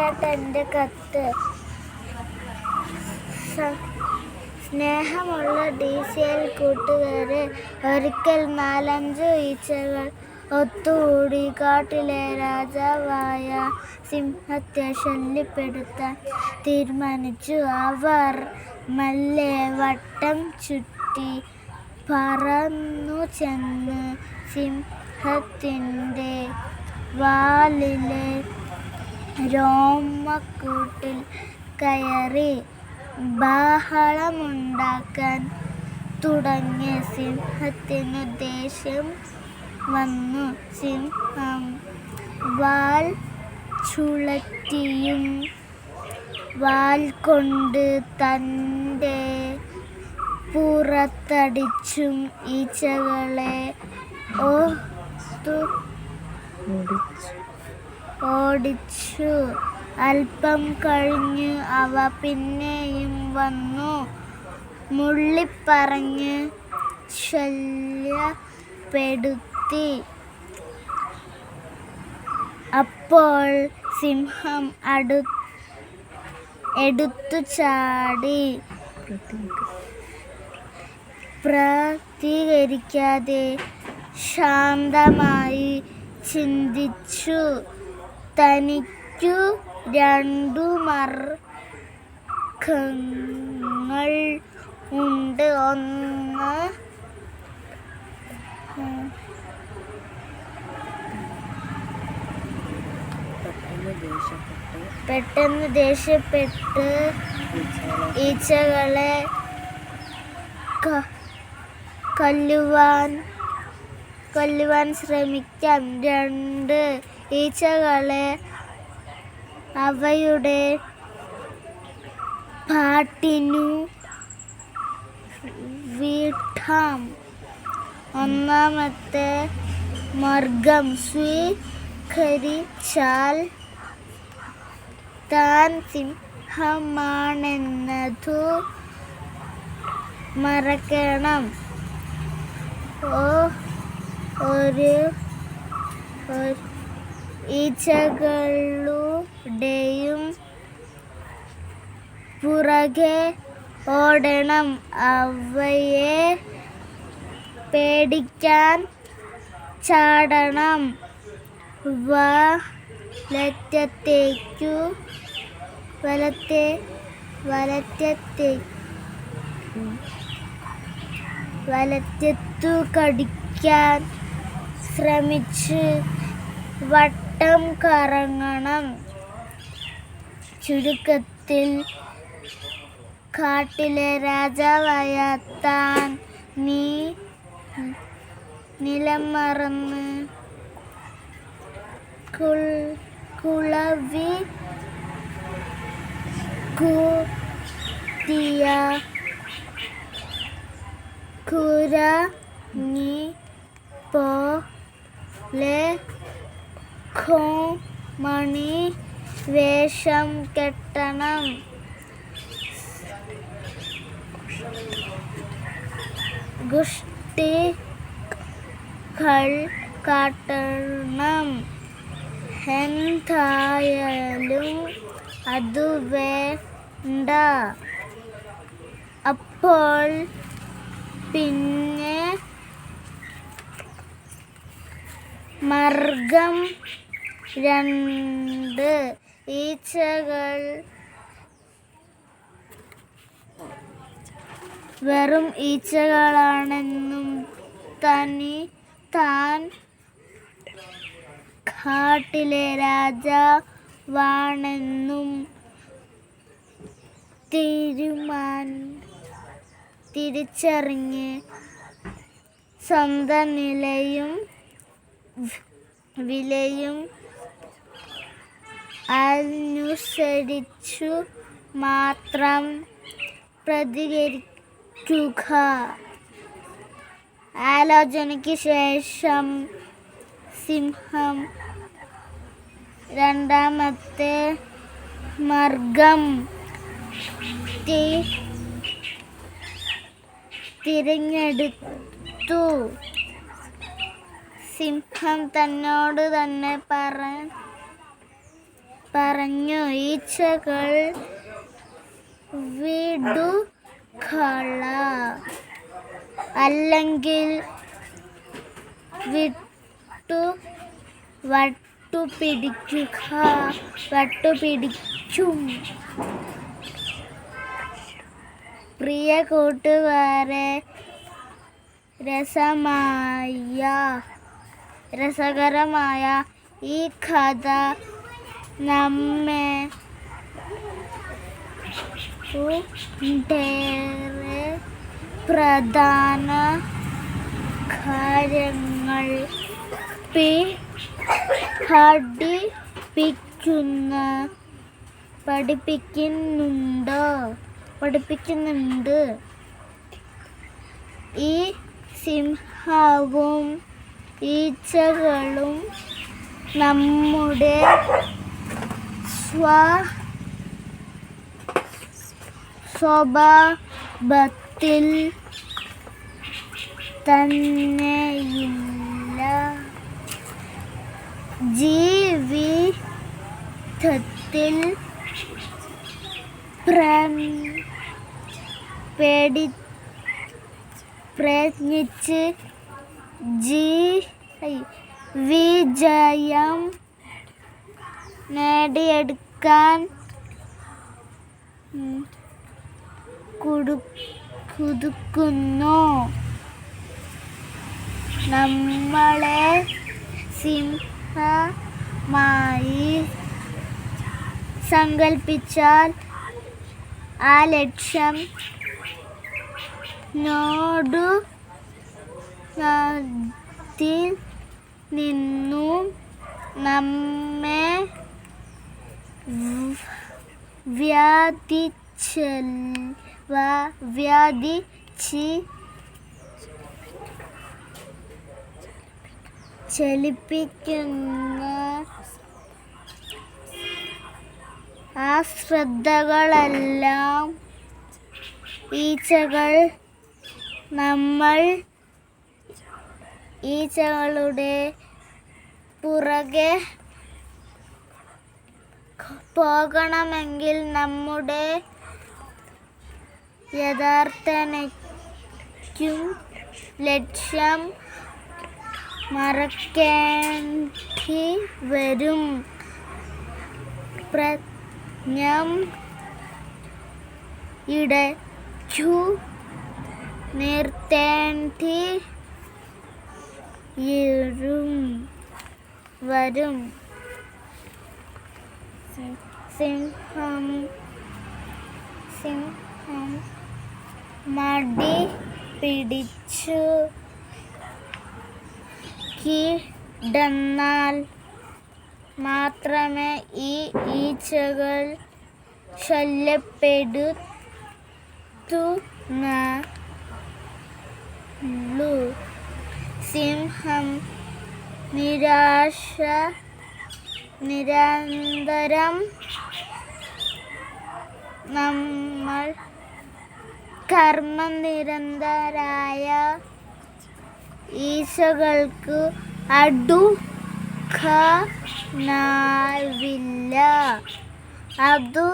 ചേട്ടന്റെ കത്ത്. സ്നേഹമുള്ള ഡി സി എൽ കൂട്ടുകാരെ ഒരിക്കൽ നാലഞ്ച് ഈച്ചകൾ ഒത്തുകൂടി കാട്ടിലെ രാജാവായ സിംഹത്തെ ശല്യപ്പെടുത്താൻ തീരുമാനിച്ചു. അവർ മെല്ലെ വട്ടം ചുറ്റി പറന്നു ചെന്ന് സിംഹത്തിന്റെ വാലിലെ രോമക്കൂട്ടിൽ കയറി ബഹളമുണ്ടാക്കാൻ തുടങ്ങിയ സിംഹത്തിനു ദേഷ്യം വന്നു. സിംഹം വാൽ ചുളറ്റിയും വാൽ കൊണ്ട് തന്റെ പുറത്തടിച്ചും ഈച്ചകളെ ഓർത്തു ഓടിച്ചു. അല്പം കഴിഞ്ഞ് അവ പിന്നെയും വന്നു. മുള്ളിപ്പറഞ്ഞ് ശല്യപ്പെടുത്തി. അപ്പോൾ സിംഹം അടു എടുത്തു ചാടി. പ്രതികരിക്കാതെ ശാന്തമായി ചിന്തിച്ചു. തനിക്കു രണ്ടു മർഗങ്ങൾ ഉണ്ട്. ഒന്ന് പെട്ടെന്ന് ദേഷ്യപ്പെട്ട് ഈച്ചകളെ കൊല്ലുവാൻ കൊല്ലുവാൻ ശ്രമിക്കാം. രണ്ട് ഈച്ചകളെ അവയുടെ പാട്ടിനു വീട്ടാം. ഒന്നാമത്തെ മർഗം സ്വീകരിച്ചാൽ താൻ സിംഹമാണെന്നതു മറക്കണം. ഓ ഒരു ഒരു ഈച്ചകളുടെയും പുറകെ ഓടണം. അവയെ പേടിക്കാൻ ചാടണം. വലറ്റത്തേക്കു വലത്തെ വലറ്റത്തെ വലറ്റത്തു കടിക്കാൻ ശ്രമിച്ച് വട്ടം കറങ്ങണം. ചുരുക്കത്തിൽ കാട്ടിലെ രാജാവായ താൻ നീ നിലം മറന്ന് കുളവി കൂത്തിയ നീ പോലെ മണി വേഷം കെട്ടണം. ഗുഷ്ടികൾ കാട്ടണം. എന്തായാലും അത് വേണ്ട. അപ്പോൾ പിന്നെ മർഗം രണ്ട് ഈച്ചകൾ വെറും ഈച്ചകളാണെന്നും തനി താൻ കാട്ടിലെ രാജാവാണെന്നും തീരുമാൻ തിരിച്ചറിഞ്ഞ് സ്വന്തം നിലയും വിലയും അനുസരിച്ചു മാത്രം പ്രതികരിക്കുക. ആലോചനയ്ക്ക് ശേഷം സിംഹം രണ്ടാമത്തെ മാർഗം തിരഞ്ഞെടുത്തു. സിംഹം തന്നോട് തന്നെ പറ പറഞ്ഞു ഈച്ചകൾ വിടുകള. അല്ലെങ്കിൽ വിട്ടു വട്ടു പിടിക്കുക വട്ടു പിടിക്കും പ്രിയ കൂട്ടുകാരെ രസമായ രസകരമായ ഈ കഥ നമ്മെ പ്രധാന കാര്യങ്ങൾ പഠിപ്പിക്കുന്ന പഠിപ്പിക്കുന്നുണ്ടോ? പഠിപ്പിക്കുന്നുണ്ട്. ഈ സിംഹവും ഈച്ചകളും നമ്മുടെ സ്വഭാവത്തിൽ തന്നെയില്ല ജീവിതത്തിൽ പേടി പ്രയത്നിച്ച് ജീ വിജയം നേടിയെടുക്കാൻ കുതുക്കുന്നു. നമ്മളെ സിംഹമായി സങ്കൽപ്പിച്ചാൽ ആ ലക്ഷ്യം നോടു നിന്നു നമ്മെ വ്യാധിച്ചൽ വ്യാധിച്ച് ചലിപ്പിക്കുന്ന ആ ശ്രദ്ധകളെല്ലാം ഈച്ചകൾ നമ്മൾ ഈച്ചകളുടെ പുറകെ പോകണമെങ്കിൽ നമ്മുടെ യഥാർത്ഥനയ്ക്കും ലക്ഷ്യം മറക്കേണ്ടി വരും. പ്രജ്ഞം ഇടച്ചു നിർത്തേണ്ടി ഇരും വരും സിംഹം സിംഹം മടി പിടിച്ചു കിടന്നാൽ മാത്രമേ ഈ ഈച്ചകൾ ശല്യപ്പെടുത്തുന്നുള്ളൂ സിംഹം നിരാശ നിരന്തരം നമ്മൾ കർമ്മ നിരന്തരായ ഈശകൾക്ക് അടുക്കാനാവില്ല. അതു